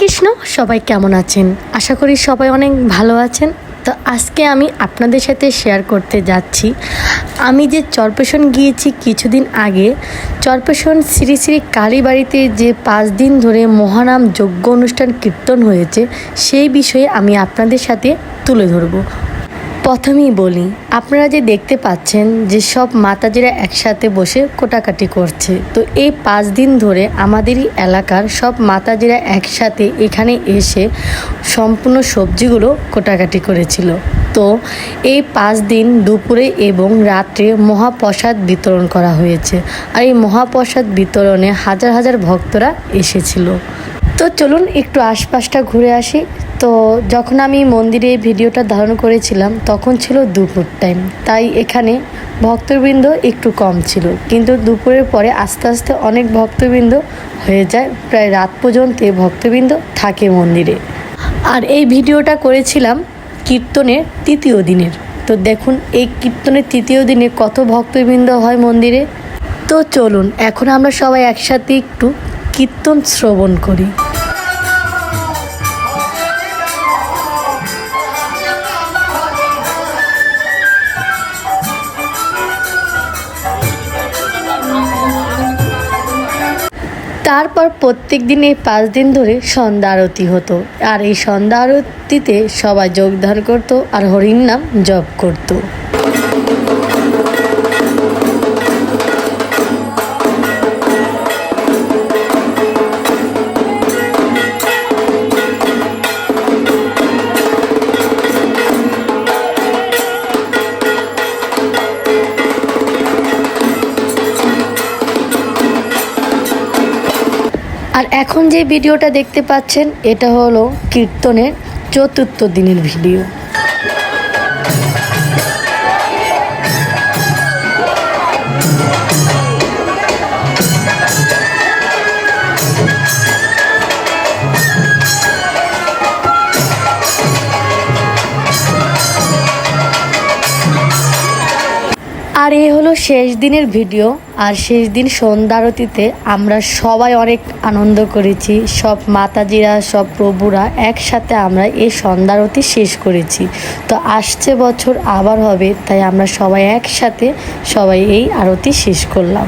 কৃষ্ণ, সবাই কেমন আছেন? আশা করি সবাই অনেক ভালো আছেন। তো আজকে আমি আপনাদের সাথে শেয়ার করতে যাচ্ছি। আমি যে চরপেশন গিয়েছি কিছুদিন আগে, চরপেশন শ্রী শ্রী কালীবাড়িতে যে পাঁচ দিন ধরে মহানাম যজ্ঞ অনুষ্ঠান কীর্তন হয়েছে, সেই বিষয়ে আমি আপনাদের সাথে তুলে ধরবো। প্রথমেই বলি, আপনারা যে দেখতে পাচ্ছেন যে সব মাতাজিরা একসাথে বসে কোটাকাটি করছে। তো এই পাঁচ দিন ধরে আমাদেরই এলাকার সব মাতাজিরা একসাথে এখানে এসে সম্পূর্ণ সবজিগুলো কোটাকাটি করেছিল। তো এই পাঁচ দিন দুপুরে এবং রাত্রে মহাপ্রসাদ বিতরণ করা হয়েছে। আর এই মহাপ্রসাদ বিতরণে হাজার হাজার ভক্তরা এসেছিল। তো চলুন একটু আশপাশটা ঘুরে আসি। তো যখন আমি মন্দিরে ভিডিওটা ধারণ করেছিলাম, তখন ছিল দুপুর টাইম তাই এখানে ভক্তবৃন্দ একটু কম ছিল। কিন্তু দুপুরের পরে আস্তে আস্তে অনেক ভক্তবৃন্দ হয়ে যায়। প্রায় রাত পর্যন্ত ভক্তবৃন্দ থাকে মন্দিরে। আর এই ভিডিওটা করেছিলাম কীর্তনের তৃতীয় দিনের। তো দেখুন, এই কীর্তনের তৃতীয় দিনে কত ভক্তবৃন্দ হয় মন্দিরে? তো চলুন, এখন আমরা সবাই একসাথে একটু কীর্তন শ্রবণ করি। তারপর প্রত্যেক দিন এই পাঁচ দিন ধরে সন্ধ্যা আরতি হতো। আর এই সন্ধ্যা আরতিতে সবাই যোগদান করতো আর হরিণ নাম জপ করতো। আর এখন যে ভিডিওটা দেখতে পাচ্ছেন এটা হলো কীর্তনের চতুর্থ দিনের ভিডিও। এ হলো শেষ দিনের ভিডিও, আর শেষ দিন সন্ধ্যা আরতিতে আমরা সবাই অনেক আনন্দ করেছি। সব মাতাজিরা, সব প্রভুরা একসাথে আমরা এই সন্ধ্যা আরতি শেষ করেছি। তো আসছে বছর আবার হবে, তাই আমরা সবাই একসাথে সবাই এই আরতি শেষ করলাম।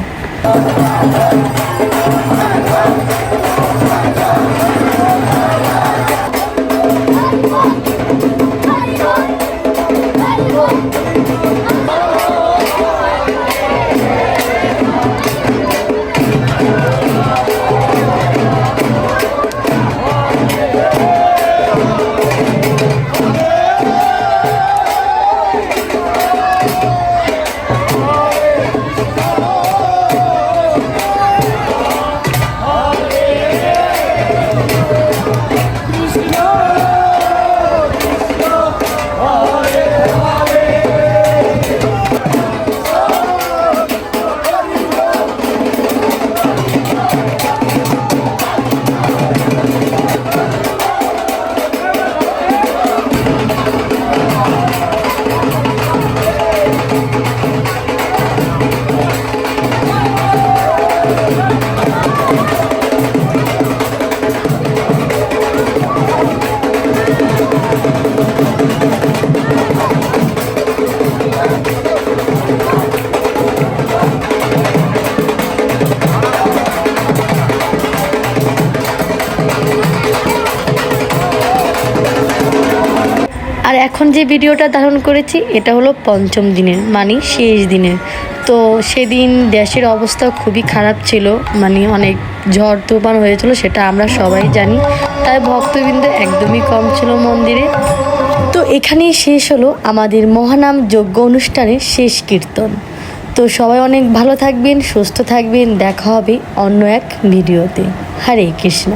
এখন যে ভিডিওটা ধারণ করেছি, এটা হলো পঞ্চম দিনের মানে শেষ দিনের। তো সেদিন দেশের অবস্থা খুবই খারাপ ছিল মানে অনেক ঝড় তুফান হয়েছিল, সেটা আমরা সবাই জানি। তাই ভক্তবৃন্দ একদমই কম ছিল মন্দিরে। তো এখানেই শেষ হলো আমাদের মহানাম যজ্ঞ অনুষ্ঠানের শেষ কীর্তন। তো সবাই অনেক ভালো থাকবেন, সুস্থ থাকবেন, দেখা হবে অন্য এক ভিডিওতে। হরে কৃষ্ণ।